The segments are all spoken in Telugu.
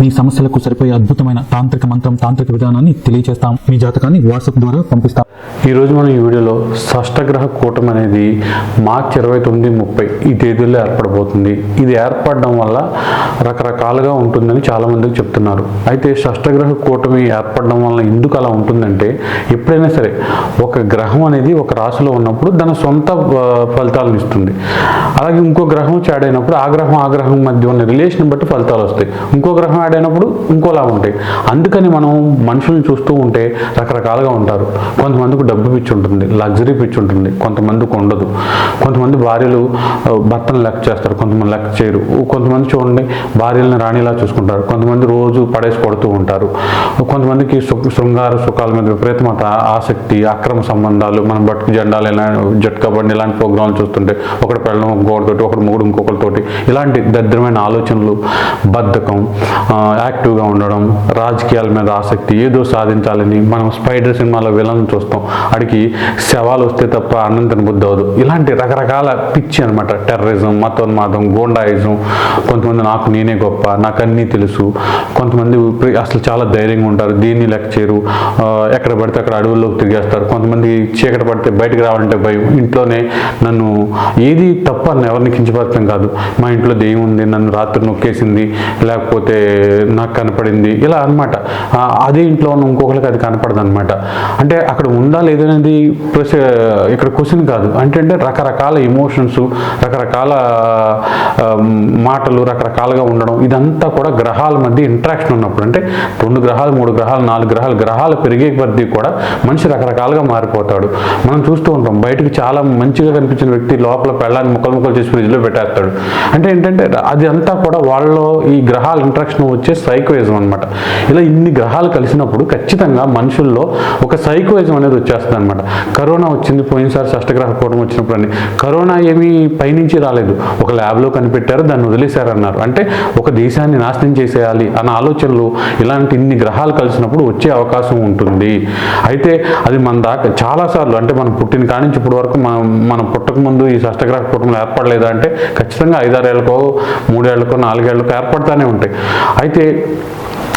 మీ సమస్యలకు సరిపోయే అద్భుతమైన తాంత్రిక మంత్రం తాంత్రిక విధానాన్ని తెలియజేస్తాం మీ జాతకాన్ని వాట్సాప్ ద్వారా పంపిస్తాం. ఈరోజు మనం ఈ వీడియోలో షష్టగ్రహ కూటమి అనేది మార్చి ఇరవై తొమ్మిది ముప్పై ఈ తేదీల్లో ఏర్పడబోతుంది. ఇది ఏర్పడడం వల్ల రకరకాలుగా ఉంటుందని చాలామందికి చెప్తున్నారు. అయితే షష్టగ్రహ కూటమి ఏర్పడడం వల్ల ఎందుకు అలా ఉంటుందంటే ఎప్పుడైనా సరే ఒక గ్రహం అనేది ఒక రాశిలో ఉన్నప్పుడు దాని సొంత ఫలితాలను ఇస్తుంది. అలాగే ఇంకో గ్రహం చాడైనప్పుడు అయినప్పుడు ఆ గ్రహం ఆ గ్రహం మధ్య ఉన్న రిలేషన్ బట్టి ఫలితాలు వస్తాయి. ఇంకో గ్రహం యాడ్ అయినప్పుడు ఇంకోలా ఉంటాయి. అందుకని మనం మనుషుల్ని చూస్తూ ఉంటే రకరకాలుగా ఉంటారు. కొంతమందికి డబ్బు పిచ్చి ఉంటుంది లగ్జరీ పిచ్చి ఉంటుంది కొంతమందికి ఉండదు. కొంతమంది భార్యలు భర్తను లెక్క చేస్తారు కొంతమంది లెక్క చేయరు. కొంతమంది చూడండి భార్యలను రాణిలా చూసుకుంటారు. కొంతమంది రోజు పడేసి కొడుతూ ఉంటారు. కొంతమందికి శృంగార సుఖాల మీద విపరీతమైన ఆసక్తి అక్రమ సంబంధాలు మనం బట్టుకు జెండాలు ఇలా జట్కా బండి ఇలాంటి ప్రోగ్రాంలు చూస్తుంటే ఒకటి పెళ్ళం ఇంకొకటితోటి ఒకటి మూడు ఇంకొకరితోటి ఇలాంటి దరిద్రమైన ఆలోచనలు బద్ధకం యాక్టివ్గా ఉండడం రాజకీయాల మీద ఆసక్తి ఏదో సాధించాలని మనం స్పైడర్ సినిమాలో విలన్ చూస్తాం. అడిగి శవాలు వస్తే తప్ప అన్నం తినబుద్ధి అవ్వదు. ఇలాంటి రకరకాల పిచ్చి అనమాట టెర్రరిజం మతోన్మాదం గోండాయిజం కొంతమంది నాకు నేనే గొప్ప నాకు అన్నీ తెలుసు. కొంతమంది అసలు చాలా ధైర్యంగా ఉంటారు. దీన్ని లెక్క చేయరు. ఎక్కడ పడితే అక్కడ అడవుల్లోకి తిరిగేస్తారు. కొంతమంది చీకటి పడితే బయటకు రావాలంటే భయం. ఇంట్లోనే నన్ను ఏది తప్ప ఎవరిని కించపరచడం కాదు. మా ఇంట్లో దెయ్యం ఉంది నన్ను రాత్రి నొక్కేసింది. లేకపోతే నాకు కనపడింది ఇలా అనమాట అదే ఇంట్లో ఉన్న ఇంకొకరికి అది కనపడదు అనమాట అంటే అక్కడ ఉందా లేదనేది ప్రశ్న ఇక్కడ క్వశ్చన్ కాదు. అంటే అంటే రకరకాల ఎమోషన్స్ రకరకాల మాటలు రకరకాలుగా ఉండడం ఇదంతా కూడా గ్రహాల మధ్య ఇంట్రాక్షన్ ఉన్నప్పుడు. అంటే రెండు గ్రహాలు మూడు గ్రహాలు నాలుగు గ్రహాలు గ్రహాలు పెరిగే కొద్దీ కూడా మనిషి రకరకాలుగా మారిపోతాడు. మనం చూస్తూ ఉంటాం బయటకు చాలా మంచిగా కనిపించిన వ్యక్తి లోపల పెళ్ళాన్ని ముక్కలు ముక్కలు చేసి ఫ్రిడ్జ్లో పెట్టేస్తాడు. అంటే ఏంటంటే అది అంతా కూడా వాళ్ళలో ఈ గ్రహాల ఇంట్రాక్షన్ వచ్చే సైకోయిజం అనమాట ఇలా ఇన్ని గ్రహాలు కలిసినప్పుడు ఖచ్చితంగా మనుషుల్లో ఒక సైకోయిజం అనేది వచ్చేస్తుంది అనమాట కరోనా వచ్చింది పోయినసారి షష్టగ్రహ కూటం వచ్చినప్పుడు అని. కరోనా ఏమీ పైనుంచి రాలేదు. ఒక ల్యాబ్లో కనిపెట్టారు దాన్ని వదిలేశారన్నారు. అంటే ఒక దేశాన్ని నాశనం చేసేయాలి అన్న ఆలోచనలు ఇలాంటి ఇన్ని గ్రహాలు కలిసినప్పుడు వచ్చే అవకాశం ఉంటుంది. అయితే అది మన దాకా చాలాసార్లు అంటే మనం పుట్టిన కానించి నుంచి ఇప్పటి వరకు మనం మనం పుట్టకముందు ఈ షష్టగ్రహ కూటములు ఏర్పడలేదా అంటే ఖచ్చితంగా ఐదారేళ్ళకో మూడేళ్ళకో నాలుగేళ్ళకో ఏర్పడతానే ఉంటాయి. అయితే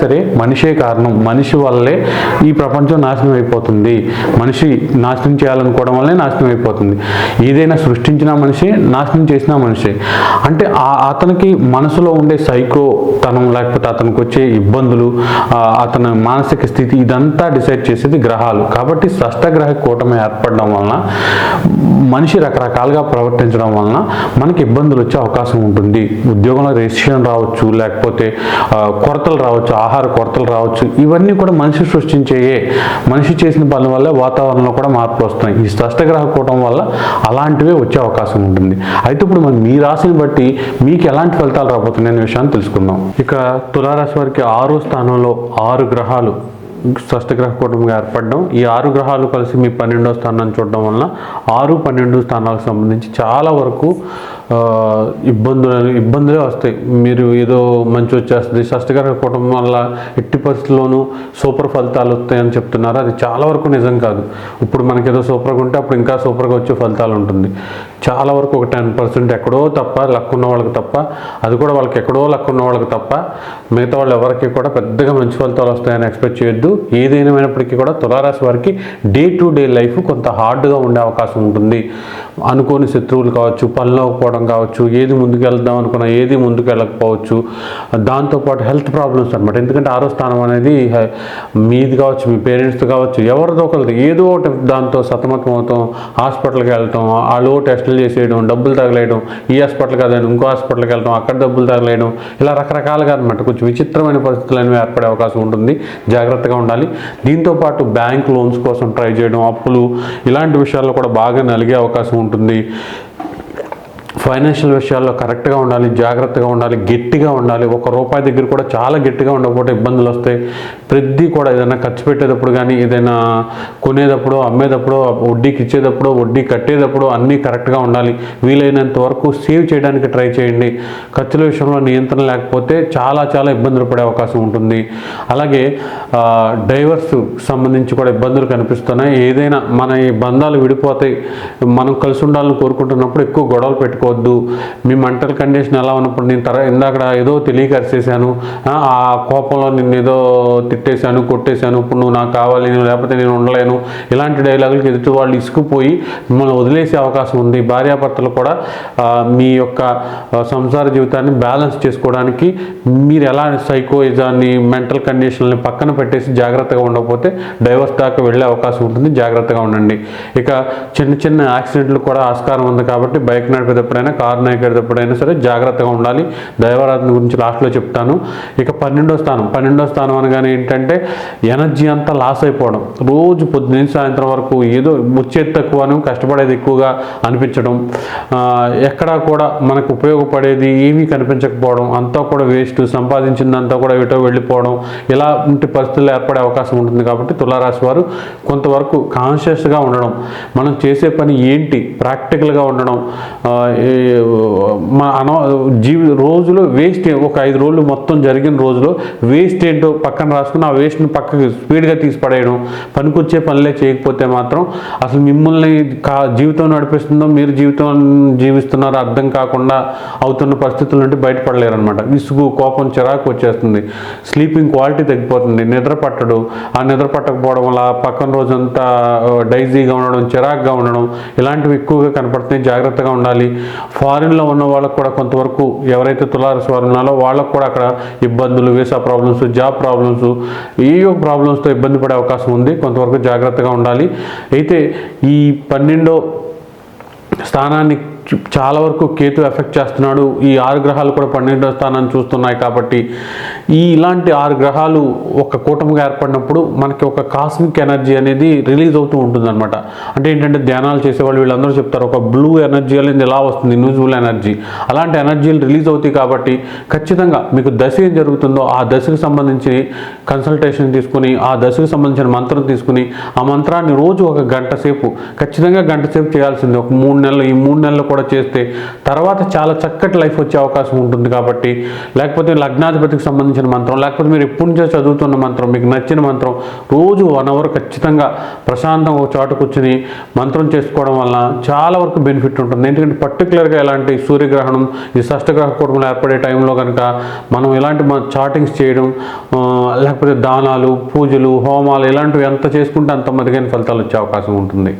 సరే మనిషే కారణం. మనిషి వల్లే ఈ ప్రపంచం నాశనం అయిపోతుంది. మనిషి నాశనం చేయాలనుకోవడం వల్లే నాశనం అయిపోతుంది. ఏదైనా సృష్టించిన మనిషి నాశనం చేసిన మనిషి. అంటే ఆ అతనికి మనసులో ఉండే సైకో తనం లేకపోతే అతనికి వచ్చే ఇబ్బందులు అతని మానసిక స్థితి ఇదంతా డిసైడ్ చేసేది గ్రహాలు. కాబట్టి షష్టగ్రహ కూటమి ఏర్పడడం వలన మనిషి రకరకాలుగా ప్రవర్తించడం వలన మనకి ఇబ్బందులు వచ్చే అవకాశం ఉంటుంది. ఉద్యోగంలో రెసిషన్ రావచ్చు లేకపోతే కొరతలు రావచ్చు. ఆహార కొరతలు రావచ్చు ఇవన్నీ కూడా మనిషి సృష్టించేయే మనిషి చేసిన పనుల వల్ల వాతావరణంలో కూడా మార్పులు వస్తున్నాయి. ఈ స్పష్టగ్రహ కూటం వల్ల అలాంటివే వచ్చే అవకాశం ఉంటుంది. అయితే ఇప్పుడు మనం మీ రాశిని బట్టి మీకు ఎలాంటి ఫలితాలు రాబోతున్నాయి అనే విషయాన్ని తెలుసుకుందాం. ఇక తులారాశి వారికి ఆరో స్థానంలో ఆరు గ్రహాలు షష్టగ్రహ కూటమిగా ఏర్పడడం ఈ ఆరు గ్రహాలు కలిసి మీ పన్నెండో స్థానాన్ని చూడడం వలన ఆరు పన్నెండు స్థానాలకు సంబంధించి చాలా వరకు ఇబ్బందులు ఇబ్బందులే వస్తాయి. మీరు ఏదో మంచి వచ్చేస్తుంది. షష్టగ్రహ కుటుంబం వల్ల ఎట్టి పరిస్థితుల్లోనూ సూపర్ ఫలితాలు వస్తాయని చెప్తున్నారు. అది చాలా వరకు నిజం కాదు. ఇప్పుడు మనకి ఏదో సూపర్గా ఉంటే అప్పుడు ఇంకా సూపర్గా వచ్చే ఫలితాలు ఉంటుంది. చాలా వరకు ఒక టెన్ పర్సెంట్ ఎక్కడో తప్ప లక్ ఉన్న వాళ్ళకి తప్ప అది కూడా వాళ్ళకి ఎక్కడో లక్ ఉన్న వాళ్ళకి తప్ప మిగతా వాళ్ళు ఎవరికి కూడా పెద్దగా మంచి ఫలితాలు వస్తాయని ఎక్స్పెక్ట్ చేయొద్దు. ఏదైనప్పటికీ కూడా తులారాశి వారికి డే టు డే లైఫ్ కొంత హార్డ్గా ఉండే అవకాశం ఉంటుంది. అనుకోని శత్రువులు కావచ్చు పనిలో పోవడం కావచ్చు ఏది ముందుకు వెళ్దాం అనుకున్నా ఏది ముందుకు వెళ్ళకపోవచ్చు దాంతోపాటు హెల్త్ ప్రాబ్లమ్స్ అనమాట ఎందుకంటే ఆరో స్థానం అనేది మీది కావచ్చు మీ పేరెంట్స్ కావచ్చు ఎవరిదో ఒకరిది. ఏదో ఒకటి దాంతో సతమతం అవుతాం హాస్పిటల్కి వెళ్ళటం వాళ్ళు టెస్టులు చేసేయడం డబ్బులు తగలేయడం ఈ హాస్పిటల్ కాదని ఇంకో హాస్పిటల్కి వెళ్ళడం అక్కడ డబ్బులు తగలేయడం ఇలా రకరకాలుగా అనమాట కొంచెం విచిత్రమైన పరిస్థితులు అనేవి ఏర్పడే అవకాశం ఉంటుంది. జాగ్రత్తగా ఉండాలి. దీంతో పాటు బ్యాంక్ లోన్స్ కోసం ట్రై చేయడం అప్పులు ఇలాంటి విషయాల్లో కూడా బాగా నలిగే అవకాశం ఉంటుంది. ఉంటుంది ఫైనాన్షియల్ విషయాల్లో కరెక్ట్గా ఉండాలి జాగ్రత్తగా ఉండాలి గట్టిగా ఉండాలి. ఒక రూపాయి దగ్గర కూడా చాలా గట్టిగా ఉండకపోతే ఇబ్బందులు వస్తాయి. ప్రతి కూడా ఏదైనా ఖర్చు పెట్టేటప్పుడు కానీ ఏదైనా కొనేటప్పుడు అమ్మేటప్పుడు వడ్డీకి ఇచ్చేటప్పుడు వడ్డీ కట్టేటప్పుడు అన్నీ కరెక్ట్గా ఉండాలి. వీలైనంత వరకు సేవ్ చేయడానికి ట్రై చేయండి. ఖర్చుల విషయంలో నియంత్రణ లేకపోతే చాలా చాలా ఇబ్బందులు పడే అవకాశం ఉంటుంది. అలాగే డ్రైవర్స్ సంబంధించి కూడా ఇబ్బందులు కనిపిస్తున్నాయి. ఏదైనా మన ఈ బంధాలు విడిపోతాయి. మనం కలిసి ఉండాలని కోరుకుంటున్నప్పుడు ఎక్కువ గొడవలు పెట్టుకో వద్దు. మీ మెంటల్ కండిషన్ ఎలా ఉన్నప్పుడు నేను తర ఇందాక ఏదో తెలియక అరిసేసాను. ఆ కోపంలో నిన్ను ఏదో తిట్టేశాను కొట్టేశాను. ఇప్పుడు నువ్వు నాకు కావాలి నేను లేకపోతే నేను ఉండలేను. ఇలాంటి డైలాగులకి ఎదుటి వాళ్ళు ఇసుకుపోయి మిమ్మల్ని వదిలేసే అవకాశం ఉంది. భార్యాభర్తలు కూడా మీ యొక్క సంసార జీవితాన్ని బ్యాలెన్స్ చేసుకోవడానికి మీరు ఎలా సైకోయిజాన్ని మెంటల్ కండిషన్ని పక్కన పెట్టేసి జాగ్రత్తగా ఉండకపోతే డైవర్స్ దాకా వెళ్ళే అవకాశం ఉంటుంది. జాగ్రత్తగా ఉండండి. ఇక చిన్న చిన్న యాక్సిడెంట్లు కూడా ఆస్కారం ఉంది కాబట్టి బైక్ నడిపేటప్పుడైనా కారు నడిపేటప్పుడైనా సరే జాగ్రత్తగా ఉండాలి. దైవారాధన గురించి లాస్ట్లో చెప్తాను. ఇక పన్నెండో స్థానం. పన్నెండో స్థానం అనగానే ఏంటంటే ఎనర్జీ అంతా లాస్ అయిపోవడం. రోజు పొద్దున్న సాయంత్రం వరకు ఏదో ముచ్చేది తక్కువను కష్టపడేది ఎక్కువగా అనిపించడం. ఎక్కడా కూడా మనకు ఉపయోగపడేది ఏమీ కనిపించకపోవడం. అంతా కూడా వేస్ట్. సంపాదించిందంతా కూడా ఎటో వెళ్ళిపోవడం. ఇలా ఉంటే పరిస్థితులు ఏర్పడే అవకాశం ఉంటుంది కాబట్టి తులారాశి వారు కొంతవరకు కాన్షియస్గా ఉండడం. మనం చేసే పని ఏంటి? ప్రాక్టికల్గా ఉండడం. మా అన జీవి రోజులో వేస్ట్ ఒక ఐదు రోజులు మొత్తం జరిగిన రోజులో వేస్ట్ ఏంటో పక్కన రాసుకుని ఆ వేస్ట్ని పక్కకి స్పీడ్గా తీసి పడేయడం పనికొచ్చే పనులే చేయకపోతే మాత్రం అసలు మిమ్మల్ని కా జీవితం నడిపిస్తుందో మీరు జీవితం జీవిస్తున్నారో అర్థం కాకుండా అవుతున్న పరిస్థితుల నుండి బయటపడలేరు అనమాట విసుగు కోపం చిరాకు వచ్చేస్తుంది. స్లీపింగ్ క్వాలిటీ తగ్గిపోతుంది. నిద్ర పట్టడు. ఆ నిద్ర పట్టకపోవడం వల్ల పక్కన రోజంతా డైజీగా ఉండడం చిరాకుగా ఉండడం ఇలాంటివి ఎక్కువగా కనపడుతున్నాయి. జాగ్రత్తగా ఉండాలి. ఫారిన్లో ఉన్న వాళ్ళకు కూడా కొంతవరకు ఎవరైతే తులారస్ వారు ఉన్నారో వాళ్ళకు కూడా అక్కడ ఇబ్బందులు వీసా ప్రాబ్లమ్స్ జాబ్ ప్రాబ్లమ్స్ ఈ ప్రాబ్లమ్స్తో ఇబ్బంది పడే అవకాశం ఉంది. కొంతవరకు జాగ్రత్తగా ఉండాలి. అయితే ఈ పన్నెండో స్థానాన్ని చాలా వరకు కేతు ఎఫెక్ట్ చేస్తున్నాడు. ఈ ఆరు గ్రహాలు కూడా పన్నెండో స్థానాన్ని చూస్తున్నాయి కాబట్టి ఈ ఇలాంటి ఆరు గ్రహాలు ఒక కూటమిగా ఏర్పడినప్పుడు మనకి ఒక కాస్మిక్ ఎనర్జీ అనేది రిలీజ్ అవుతూ ఉంటుందన్నమాట. అంటే ఏంటంటే ధ్యానాలు చేసేవాళ్ళు వీళ్ళందరూ చెప్తారు ఒక బ్లూ ఎనర్జీ అనేది ఎలా వస్తుంది? Invisible energy. అలాంటి ఎనర్జీలు రిలీజ్ అవుతాయి కాబట్టి ఖచ్చితంగా మీకు దశ ఏం జరుగుతుందో ఆ దశకు సంబంధించి కన్సల్టేషన్ తీసుకుని ఆ దశకు సంబంధించిన మంత్రం తీసుకుని ఆ మంత్రాన్ని రోజు ఒక గంట సేపు ఖచ్చితంగా గంట సేపు చేయాల్సింది. ఒక మూడు నెలలు ఈ మూడు నెలలు కూడా కూడా చేస్తే తర్వాత చాలా చక్కటి లైఫ్ వచ్చే అవకాశం ఉంటుంది కాబట్టి లేకపోతే లగ్నాధిపతికి సంబంధించిన మంత్రం లేకపోతే మీరు ఎప్పటి నుంచో చదువుతున్న మంత్రం మీకు నచ్చిన మంత్రం రోజు వన్ అవర్ ఖచ్చితంగా ప్రశాంతం ఒక చోట కూర్చుని మంత్రం చేసుకోవడం వలన చాలా వరకు బెనిఫిట్ ఉంటుంది. ఎందుకంటే పర్టికులర్గా ఎలాంటి సూర్యగ్రహణం ఈ షష్టగ్రహ కుటుంబంలో ఏర్పడే టైంలో కనుక మనం ఎలాంటి చాటింగ్స్ చేయడం లేకపోతే దానాలు పూజలు హోమాలు ఇలాంటివి ఎంత చేసుకుంటే అంత మరిగైన ఫలితాలు వచ్చే అవకాశం ఉంటుంది.